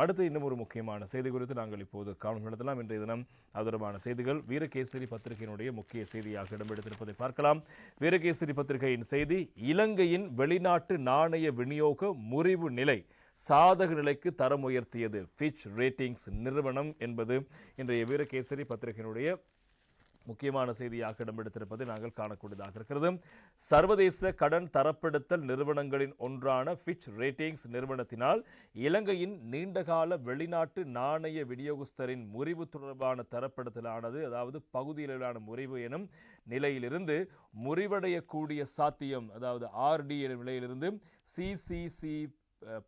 அடுத்து இன்னும் ஒரு முக்கியமான செய்தி குறித்து நாங்கள் இப்போது கவனம் நடத்தலாம். இன்றைய தினம் அது செய்திகள். வீரகேசரி பத்திரிகையினுடைய முக்கிய செய்தியாக இடம்பெடுத்திருப்பதை பார்க்கலாம். வீரகேசரி பத்திரிகையின் செய்தி இலங்கையின் வெளிநாட்டு நாணய விநியோக முறிவு நிலை சாதக நிலைக்கு தரம் உயர்த்தியது. ஃபிட்ச் ரேட்டிங்ஸ் நிறுவனம் என்பது இன்றைய வீரகேசரி பத்திரிகையினுடைய முக்கியமான செய்தியாக இடம்பெடுத்திருப்பதை நாங்கள் காணக்கூடியதாக இருக்கிறது. சர்வதேச கடன் தரப்படுத்தல் நிறுவனங்களின் ஒன்றான ஃபிட்ச் ரேட்டிங்ஸ் நிறுவனத்தினால் இலங்கையின் நீண்டகால வெளிநாட்டு நாணய விநியோகஸ்தரின் முறிவு தொடர்பான தரப்படுத்தலானது அதாவது பகுதியிலான முறிவு எனும் நிலையிலிருந்து முறிவடையக்கூடிய சாத்தியம் அதாவது ஆர்டி எனும் நிலையிலிருந்து CCC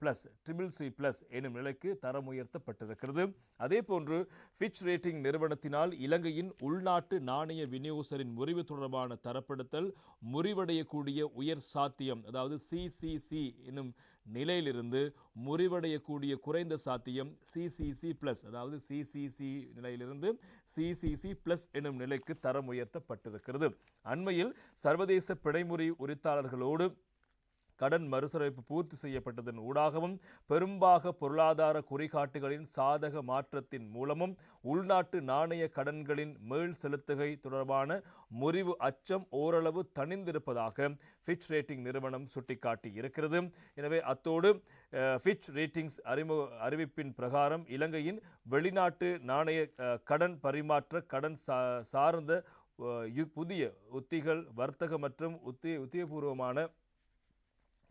plus triple C plus எனும் நிலைக்கு தரம் உயர்த்தப்பட்டிருக்கிறது. அதே போன்று ஃபிட்ச் ரேட்டிங் நிறுவனத்தினால் இலங்கையின் உள்நாட்டு நாணய விநியோகஸ்தரின் முறிவு தொடர்பான தரப்படுத்தல் முறிவடையக்கூடிய உயர் சாத்தியம் அதாவது சிசிசி எனும் நிலையிலிருந்து முறிவடையக்கூடிய குறைந்த சாத்தியம் சிசிசி பிளஸ் அதாவது சிசிசி நிலையிலிருந்து சிசிசி பிளஸ் எனும் நிலைக்கு தரம் உயர்த்தப்பட்டிருக்கிறது. அண்மையில் சர்வதேச பிணைமுறை உரித்தாளர்களோடு கடன் மறுசீரமைப்பு பூர்த்தி செய்யப்பட்டதன் ஊடாகவும் பெரும்பாக பொருளாதார குறிகாட்டுகளின் சாதக மாற்றத்தின் மூலமும் உள்நாட்டு நாணய கடன்களின் மேல் செலுத்துகை தொடர்பான முறிவு அச்சம் ஓரளவு தணிந்திருப்பதாக ஃபிட்ச் ரேட்டிங் நிறுவனம் சுட்டிக்காட்டி இருக்கிறது எனவே அத்தோடு அஹ், ஃபிட்ச் ரேட்டிங்ஸ் அறிமுக அறிவிப்பின் பிரகாரம் இலங்கையின் வெளிநாட்டு நாணய கடன் பரிமாற்ற கடன் சா சார்ந்த யு- புதிய உத்திகள் வர்த்தக மற்றும் உத்தி உத்தியபூர்வமான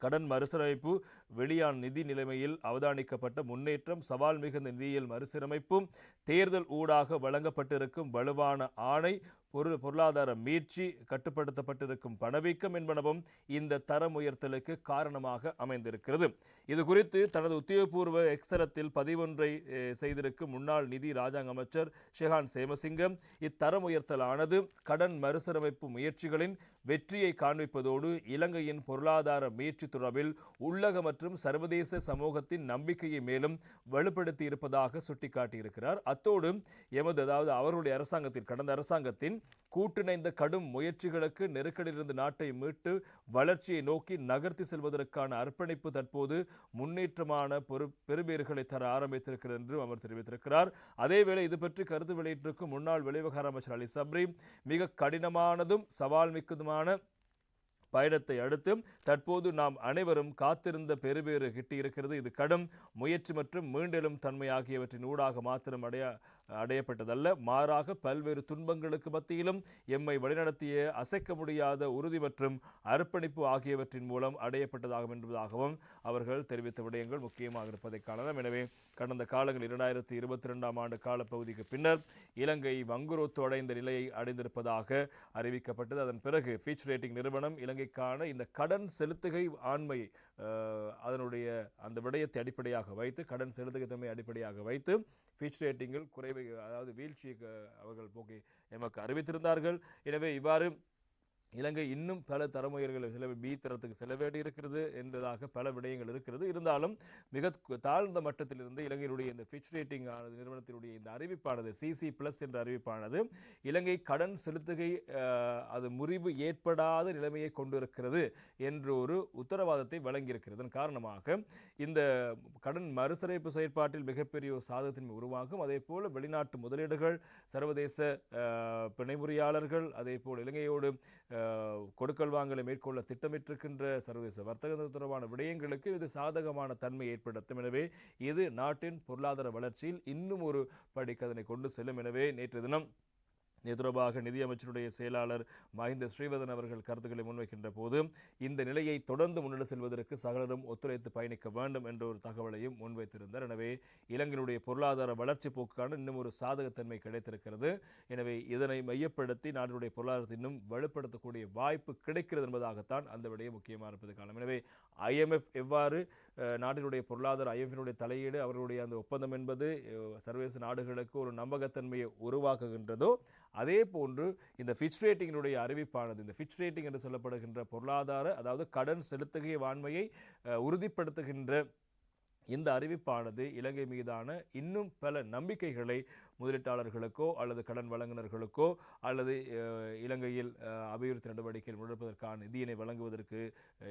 கடன் மறுசீரமைப்பு வெளியான நிதி நிலைமையில் அவதானிக்கப்பட்ட முன்னேற்றம் சவால் மிகுந்த நிதியியல் மறுசீரமைப்பும் தேர்தல் ஊடாக வழங்கப்பட்டிருக்கும் வலுவான ஆணை பொருள் பொருளாதார மீட்சி கட்டுப்படுத்தப்பட்டிருக்கும் பணவீக்கம் என்பனவும் இந்த தரம் உயர்த்தலுக்கு காரணமாக அமைந்திருக்கிறது. இது குறித்து தனது உத்தியோகபூர்வ எக்ஸரத்தில் பதிவொன்றை செய்திருக்கும் முன்னாள் நிதி ராஜாங்க அமைச்சர் ஷெஹான் சேமசிங்கம் இத்தரம் உயர்த்தலானது கடன் மறுசீரமைப்பு முயற்சிகளின் வெற்றியை காண்பிப்பதோடு இலங்கையின் பொருளாதார மீட்சி தொடர்பில் உள்ளக மற்றும் சர்வதேச சமூகத்தின் நம்பிக்கையை மேலும் வலுப்படுத்தி இருப்பதாக சுட்டிக்காட்டியிருக்கிறார். அத்தோடு எமது அதாவது அவருடைய அரசாங்கத்தின் கடந்த அரசாங்கத்தின் கூட்டிணைந்த கடும் முயற்சிகளுக்கு நெருக்கடியிலிருந்து நாட்டை மீட்டு வளர்ச்சியை நோக்கி நகர்த்தி செல்வதற்கான அர்ப்பணிப்பு தற்போது முன்னேற்றமான பொறு பெருமேறுகளை தர ஆரம்பித்திருக்கிறது என்றும் அவர் தெரிவித்திருக்கிறார். அதேவேளை இது பற்றி கருத்து வெளியிட்டிருக்கும் முன்னாள் வெளிவிவகார அமைச்சர் அலி சப்ரி மிக கடினமானதும் சவால் மிக்கதுமான பயணத்தை அடுத்து தற்போது நாம் அனைவரும் காத்திருந்த பெருபேறு கிட்டியிருக்கிறது. இது கடும் முயற்சி மற்றும் மீண்டெழும் தன்மை ஆகியவற்றின் ஊடாக மாத்திரம் அடைய அடையப்பட்டதல்ல. மாறாக பல்வேறு துன்பங்களுக்கு மத்தியிலும் எம்மை வழிநடத்திய அசைக்க முடியாத உறுதி மற்றும் அர்ப்பணிப்பு ஆகியவற்றின் மூலம் அடையப்பட்டதாகும் என்பதாகவும் அவர்கள் தெரிவித்த விடயங்கள் முக்கியமாக இருப்பதை காணலாம். எனவே கடந்த காலங்கள் இரண்டாயிரத்தி இருபத்தி ரெண்டாம் ஆண்டு காலப்பகுதிக்கு பின்னர் இலங்கை வங்குரோத்து அடைந்த நிலையை அடைந்திருப்பதாக அறிவிக்கப்பட்டது. அதன் பிறகு ஃபீச் ரேட்டிங் நிறுவனம் இலங்கைக்கான இந்த கடன் செலுத்துகை ஆண்மை அதனுடைய அந்த விடயத்தை அடிப்படையாக வைத்து கடன் செலுத்துகை தன்மை அடிப்படையாக வைத்து ஃபீச் ரேட்டிங்கில் குறைவை அதாவது வீழ்ச்சியை அவர்கள் போக்கி எமக்கு அறிவித்திருந்தார்கள். எனவே இவ்வாறு இலங்கை இன்னும் பல தரமுயர்கள் சில பி தரத்துக்கு செல்ல வேண்டி இருக்கிறது என்பதாக பல விடயங்கள் இருக்கிறது. இருந்தாலும் மிக தாழ்ந்த மட்டத்திலிருந்து இலங்கையினுடைய இந்த ஃபிச் ரேட்டிங் ஆனது நிறுவனத்தினுடைய இந்த அறிவிப்பானது சிசி பிளஸ் என்ற அறிவிப்பானது இலங்கை கடன் செலுத்துகை அது முறிவு ஏற்படாத நிலைமையை கொண்டிருக்கிறது என்ற ஒரு உத்தரவாதத்தை வழங்கியிருக்கிறது. காரணமாக இந்த கடன் மறுசீரமைப்பு செயற்பாட்டில் மிகப்பெரிய ஒரு சாதகத்தின் உருவாகும். அதே போல் வெளிநாட்டு முதலீடுகள் சர்வதேச பிணைமுறையாளர்கள் அதே போல் இலங்கையோடு கொடுக்கல் வாங்கலை மேற்கொள்ள திட்டமிட்டிருக்கின்ற சர்வதேச வர்த்தக தொடர்பான விடயங்களுக்கு இது சாதகமான தன்மை ஏற்படுத்தும். எனவே இது நாட்டின் பொருளாதார வளர்ச்சியில் இன்னும் ஒரு படிக்கு அதனை கொண்டு செல்லும். எனவே நேற்று தினம் இது தொடர்பாக நிதியமைச்சருடைய செயலாளர் மஹிந்த ஸ்ரீவதன் அவர்கள் கருத்துக்களை முன்வைக்கின்ற போது இந்த நிலையை தொடர்ந்து முன்னெடு செல்வதற்கு சகலரும் ஒத்துழைத்து பயணிக்க வேண்டும் என்ற ஒரு தகவலையும் முன்வைத்திருந்தார். எனவே இலங்கையினுடைய பொருளாதார வளர்ச்சி போக்குக்கான இன்னும் ஒரு சாதகத்தன்மை கிடைத்திருக்கிறது. எனவே இதனை மையப்படுத்தி நாட்டினுடைய பொருளாதாரத்தை இன்னும் வலுப்படுத்தக்கூடிய வாய்ப்பு கிடைக்கிறது என்பதாகத்தான் அந்த விடயம் முக்கியமாக இருப்பது காலம் எனவே ஐஎம்எஃப் எவ்வாறு நாட்டினுடைய பொருளாதார ஐஎம்எஃபினுடைய தலையீடு அவர்களுடைய அந்த ஒப்பந்தம் என்பது சர்வதேச நாடுகளுக்கு ஒரு நம்பகத்தன்மையை உருவாக்குகின்றதோ அதே போன்று இந்த ஃபிட்ச் ரேட்டிங்கினுடைய அறிவிப்பானது இந்த ஃபிட்ச் ரேட்டிங் என்று சொல்லப்படுகின்ற பொருளாதார அதாவது கடன் செலுத்துகை வான்மையை உறுதிப்படுத்துகின்ற இந்த அறிவிப்பானது இலங்கை மீதான இன்னும் பல நம்பிக்கைகளை முதலீட்டாளர்களுக்கோ அல்லது கடன் வழங்குனர்களுக்கோ அல்லது இலங்கையில் அபிவிருத்தி நடவடிக்கைகள் முன்னெடுப்பதற்கான நிதியினை வழங்குவதற்கு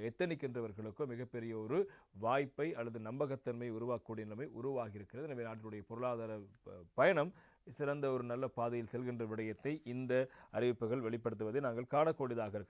எத்தனைக்கின்றவர்களுக்கோ எத்தனிக்கின்றவர்களுக்கோ மிகப்பெரிய ஒரு வாய்ப்பை அல்லது நம்பகத்தன்மை உருவாக்கக்கூடிய நிலைமை உருவாகியிருக்கிறது. எனவே நாட்டினுடைய பொருளாதார பயணம் சிறந்த ஒரு நல்ல பாதையில் செல்கின்ற விடயத்தை இந்த அறிவிப்புகள் வெளிப்படுத்துவதை நாங்கள் காணக்கூடியதாக இருக்கிறது